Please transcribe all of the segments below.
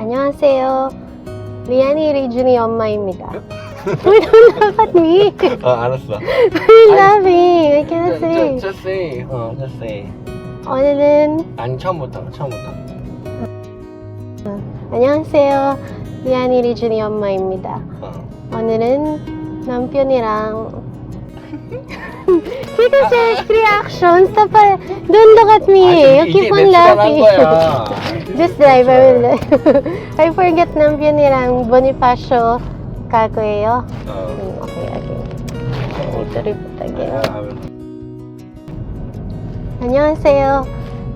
안녕하세요. 리안이 리준이 엄마입니다. We don't laugh at me. 어 알았어. We're laughing. I can't say. just, just say. 어 just say. 오늘은 아니 처음부터 처음부터. 안녕하세요. 리안이 리준이 엄마입니다. 어. 오늘은 남편이랑 Because your reactions, tapos don't look at me. You 아니, keep 이게 on 내추럴한 laughing. 거야. Just drive, I will. I forget 남편이랑 Bonifacio 갈 거예요. 어. 음, okay, again. Need to repeat again. 아, 안녕하세요.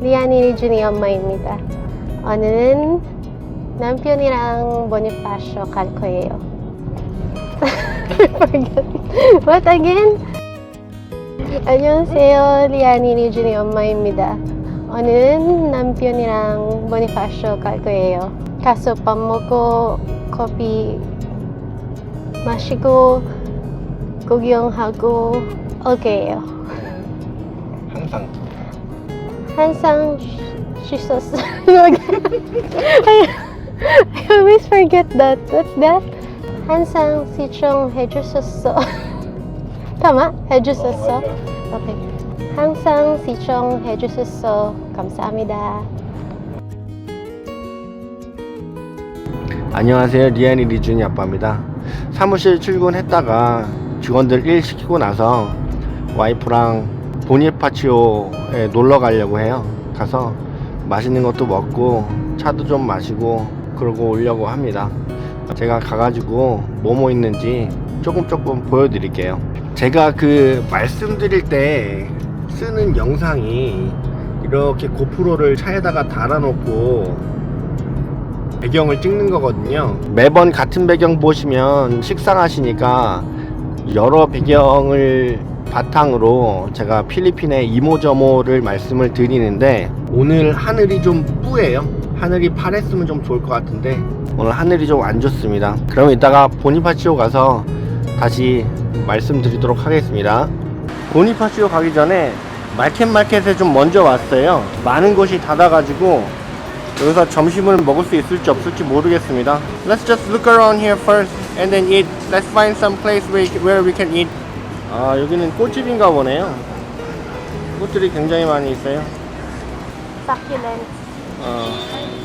리안이 리준이 엄마입니다. 오늘은 남편이랑 보니파쇼 갈 거예요. I forget. What again? 안녕하세요. 리안이 리준이 엄마입니다. 오늘은 남편이랑 보니파쇼 갈 거예요. 가서 밥 먹고 커피 마시고 구경하고 올 거예요. 항상. 항상 씻었어. I, I always forget that. What's that? 항상 시청해주셨어. Tama? 해주셨어? Okay. 항상 시청해주셨어. 감사합니다. 안녕하세요. 리안이 리준이 아빠입니다. 사무실 출근했다가 직원들 일 시키고 나서 와이프랑 보니파치오에 놀러 가려고 해요. 가서 맛있는 것도 먹고 차도 좀 마시고 그러고 오려고 합니다. 제가 가가지고 뭐뭐 있는지 조금 조금 보여드릴게요. 제가 그 말씀드릴 때 쓰는 영상이 이렇게 고프로를 차에다가 달아놓고 배경을 찍는 거거든요. 매번 같은 배경 보시면 식상하시니까 여러 배경을 바탕으로 제가 필리핀의 이모저모를 말씀을 드리는데 오늘 하늘이 좀 뿌예요. 하늘이 파랬으면 좀 좋을 것 같은데 오늘 하늘이 좀 안 좋습니다. 그럼 이따가 보니파치오 가서 다시 말씀드리도록 하겠습니다. 보니파치오 가기 전에 마켓마켓에 좀 먼저 왔어요. 많은 곳이 닫아가지고 여기서 점심을 먹을 수 있을지 없을지 모르겠습니다. Let's just look around here first and then eat. Let's find some place where, we can eat. 아 여기는 꽃집인가 보네요. 꽃들이 굉장히 많이 있어요. Succulent. 어.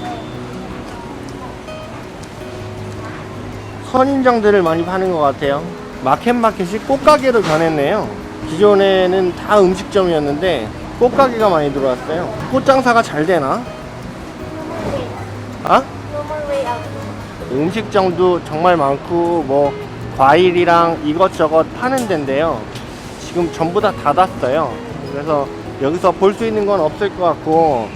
선인장들을 많이 파는 것 같아요. 마켓마켓이 꽃가게로 변했네요. 기존에는 다 음식점이었는데 꽃가게가 많이 들어왔어요. 꽃장사가 잘 되나? 아? 음식점도 정말 많고 뭐 과일이랑 이것저것 파는 데인데요. 지금 전부 다 닫았어요. 그래서 여기서 볼 수 있는 건 없을 것 같고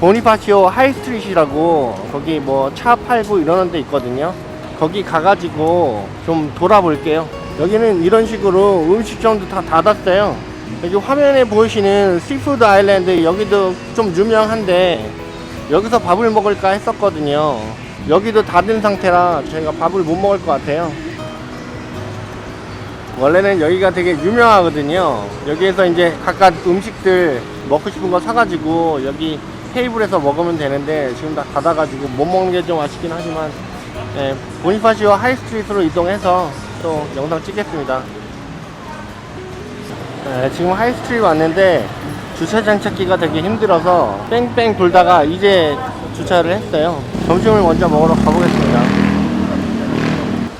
보니파치오 하이스트릿이라고 거기 뭐 차 팔고 이러는 데 있거든요. 거기 가가지고 좀 돌아볼게요. 여기는 이런 식으로 음식점도 다 닫았어요. 여기 화면에 보이시는 시푸드 아일랜드 여기도 좀 유명한데 여기서 밥을 먹을까 했었거든요. 여기도 닫은 상태라 저희가 밥을 못 먹을 것 같아요. 원래는 여기가 되게 유명하거든요. 여기에서 이제 각각 음식들 먹고 싶은 거 사가지고 여기 테이블에서 먹으면 되는데 지금 다 닫아가지고 못 먹는 게 좀 아쉽긴 하지만 예, 보니파시오 하이스트리트로 이동해서 또 영상 찍겠습니다. 예, 지금 하이스트리트 왔는데 주차장 찾기가 되게 힘들어서 뺑뺑 돌다가 이제 주차를 했어요. 점심을 먼저 먹으러 가보겠습니다.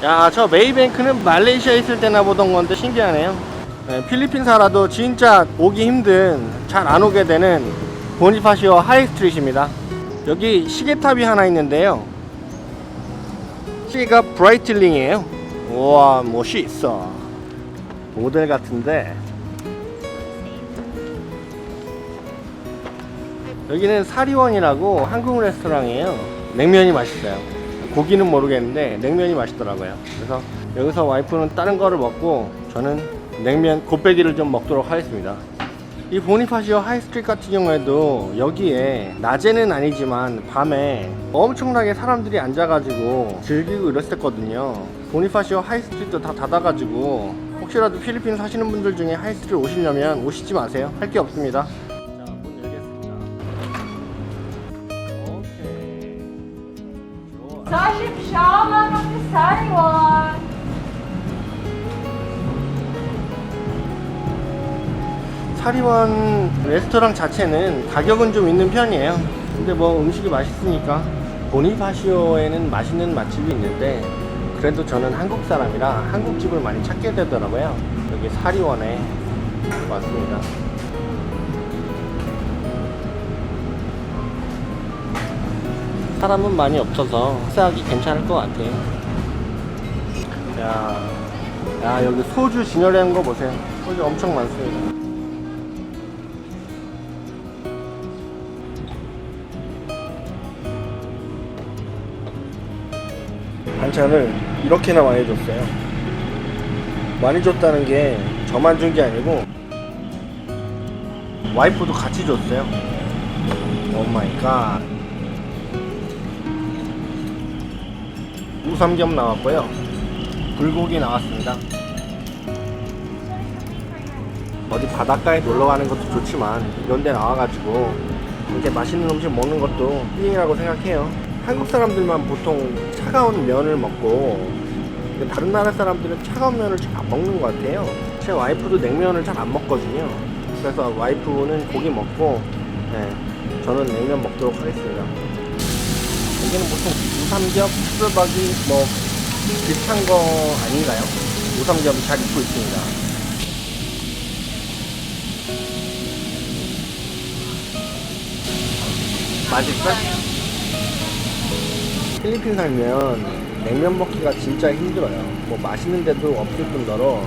야, 저 메이뱅크는 말레이시아에 있을 때나 보던 건데 신기하네요. 네, 필리핀사라도 진짜 오기 힘든, 잘 안 오게 되는 보니파시오 하이스트리트입니다. 여기 시계탑이 하나 있는데요. 시계가 브라이틀링이에요. 우와, 멋있어. 모델 같은데. 여기는 사리원이라고 한국 레스토랑이에요. 냉면이 맛있어요. 고기는 모르겠는데 냉면이 맛있더라고요. 그래서 여기서 와이프는 다른 거를 먹고 저는 냉면 곱빼기를 좀 먹도록 하겠습니다. 이 보니파시오 하이스트리트 같은 경우에도 여기에 낮에는 아니지만 밤에 엄청나게 사람들이 앉아가지고 즐기고 이랬었거든요. 보니파시오 하이스트리트 다 닫아가지고 혹시라도 필리핀 사시는 분들 중에 하이스트리트 오시려면 오시지 마세요. 할 게 없습니다. 자, 문 열겠 사리원 레스토랑 자체는 가격은 좀 있는 편이에요. 근데 뭐 음식이 맛있으니까 보니파시오에는 맛있는 맛집이 있는데 그래도 저는 한국 사람이라 한국 집을 많이 찾게 되더라고요. 여기 사리원에 왔습니다. 사람은 많이 없어서 식사하기 괜찮을 것 같아요. 야, 야 여기 소주 진열한 거 보세요. 소주 엄청 많습니다. 반찬을 이렇게나 많이 줬어요. 많이 줬다는 게 저만 준 게 아니고 와이프도 같이 줬어요. 오 마이 갓. 우삼겹 나왔고요. 불고기 나왔습니다. 어디 바닷가에 놀러 가는 것도 좋지만 이런 데 나와가지고 이렇게 맛있는 음식 먹는 것도 힐링이라고 생각해요. 한국 사람들만 보통 차가운 면을 먹고 다른 나라 사람들은 차가운 면을 잘 안 먹는 것 같아요. 제 와이프도 냉면을 잘 안 먹거든요. 그래서 와이프는 고기 먹고 네, 저는 냉면 먹도록 하겠습니다. 여기는 보통 우삼겹, 수박이 뭐 비슷한 거 아닌가요? 우삼겹이 잘 익고 있습니다. 맛있어? 필리핀 살면 냉면 먹기가 진짜 힘들어요. 뭐 맛있는 데도 없을 뿐더러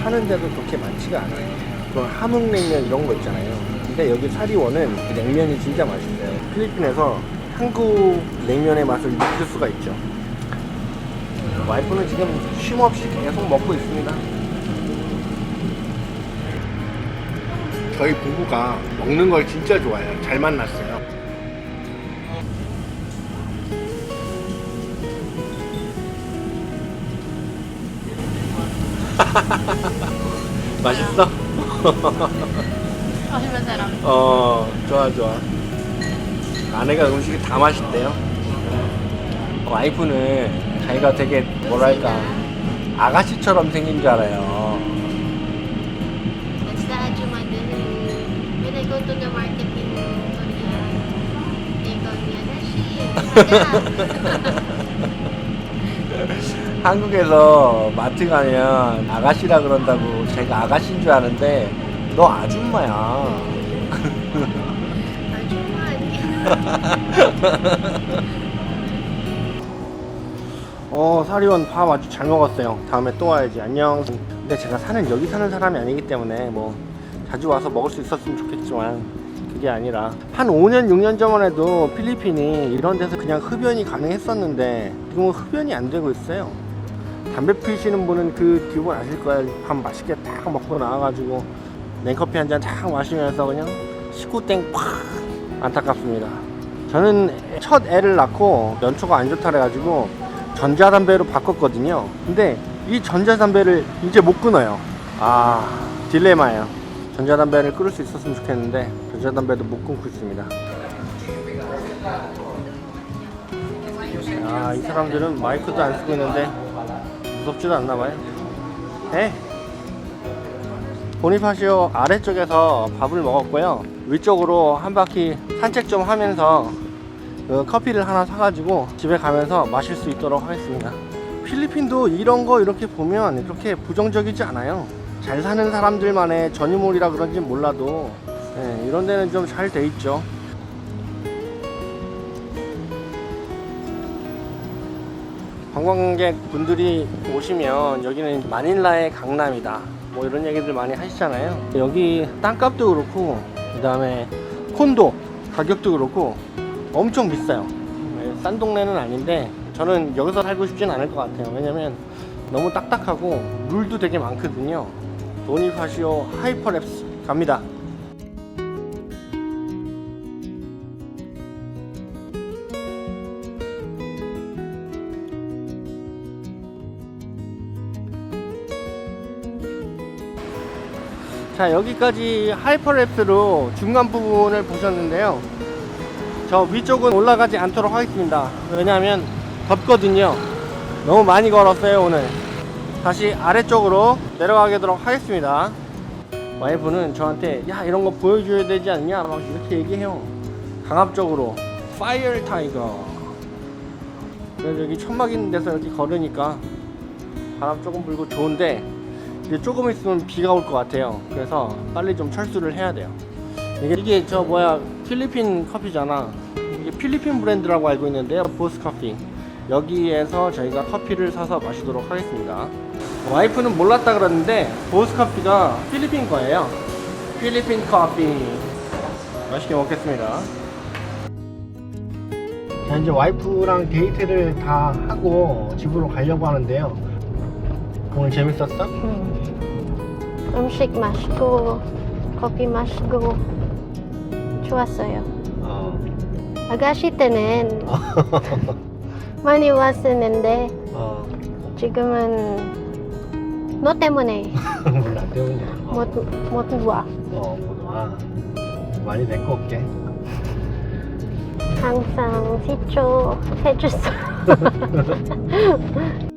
파는 데도 그렇게 많지가 않아요. 그런 함흥냉면 이런 거 있잖아요. 근데 여기 사리원은 그 냉면이 진짜 맛있어요. 필리핀에서 한국 냉면의 맛을 느낄 수가 있죠. 와이프는 지금 쉼 없이 계속 먹고 있습니다. 저희 부부가 먹는 걸 진짜 좋아해요. 잘 만났어요. 맛있어? 어, 좋아, 좋아. 아내가 음식이 다 맛있대요. 와이프는 자기가 되게 뭐랄까 아가씨처럼 생긴 줄 알아요. That's the Ajumada when I go to the market in Korea. They call me Anashi. 한국에서 마트 가면 아가씨라 그런다고 제가 아가씨인 줄 아는데 너 아줌마야. 어 사리원 밥 아주 잘 먹었어요. 다음에 또 와야지. 안녕. 근데 제가 사는 여기 사는 사람이 아니기 때문에 뭐 자주 와서 먹을 수 있었으면 좋겠지만 그게 아니라 한 5년 6년 전만 해도 필리핀이 이런 데서 그냥 흡연이 가능했었는데 지금은 흡연이 안 되고 있어요. 담배 피시는 분은 그 기분 아실 거예요. 밥 맛있게 딱 먹고 나와가지고 냉커피 한 잔 딱 마시면서 그냥 식구땡 팍 안타깝습니다. 저는 첫 애를 낳고 연초가 안 좋다 그래가지고 전자담배로 바꿨거든요. 근데 이 전자담배를 이제 못 끊어요. 아 딜레마예요. 전자담배를 끊을 수 있었으면 좋겠는데 전자담배도 못 끊고 있습니다. 아, 이 사람들은 마이크도 안 쓰고 있는데 무섭지도 않나 봐요. 네. 보니파시오 아래쪽에서 밥을 먹었고요. 위쪽으로 한 바퀴 산책 좀 하면서 그 커피를 하나 사가지고 집에 가면서 마실 수 있도록 하겠습니다. 필리핀도 이런 거 이렇게 보면 그렇게 부정적이지 않아요. 잘 사는 사람들만의 전유물이라 그런지 몰라도 네, 이런 데는 좀 잘 돼 있죠. 관광객 분들이 오시면 여기는 마닐라의 강남이다. 뭐 이런 얘기들 많이 하시잖아요. 여기 땅값도 그렇고 그 다음에 콘도 가격도 그렇고 엄청 비싸요. 네, 싼 동네는 아닌데 저는 여기서 살고 싶진 않을 것 같아요. 왜냐면 너무 딱딱하고 룰도 되게 많거든요. 도니파시오 하이퍼랩스 갑니다. 자 여기까지 하이퍼랩스로 중간 부분을 보셨는데요 저 위쪽은 올라가지 않도록 하겠습니다 왜냐하면 덥거든요. 너무 많이 걸었어요 오늘. 다시 아래쪽으로 내려가도록 하겠습니다. 와이프는 저한테 야 이런 거 보여줘야 되지 않냐 막 이렇게 얘기해요. 강압적으로 파이어 타이거. 그래서 여기 천막 있는 데서 이렇게 걸으니까 바람 조금 불고 좋은데 이제 조금 있으면 비가 올 것 같아요. 그래서 빨리 좀 철수를 해야 돼요. 이게, 이게 저 뭐야 필리핀 커피잖아. 이게 필리핀 브랜드라고 알고 있는데요. 보스 커피. 여기에서 저희가 커피를 사서 마시도록 하겠습니다. 와이프는 몰랐다 그러는데 보스 커피가 필리핀 거예요. 필리핀 커피. 맛있게 먹겠습니다. 자 이제 와이프랑 데이트를 다 하고 집으로 가려고 하는데요. 오늘 재밌었어? 음. 음식 맛있고 커피 맛있고 좋았어요. 어. 아가씨 때는 많이 왔었는데 어. 지금은 너 때문에 몰라 때문에. 어. 못, 못 와. 어, 못 와. 많이 데리고 올게. 항상 시초 해줬어.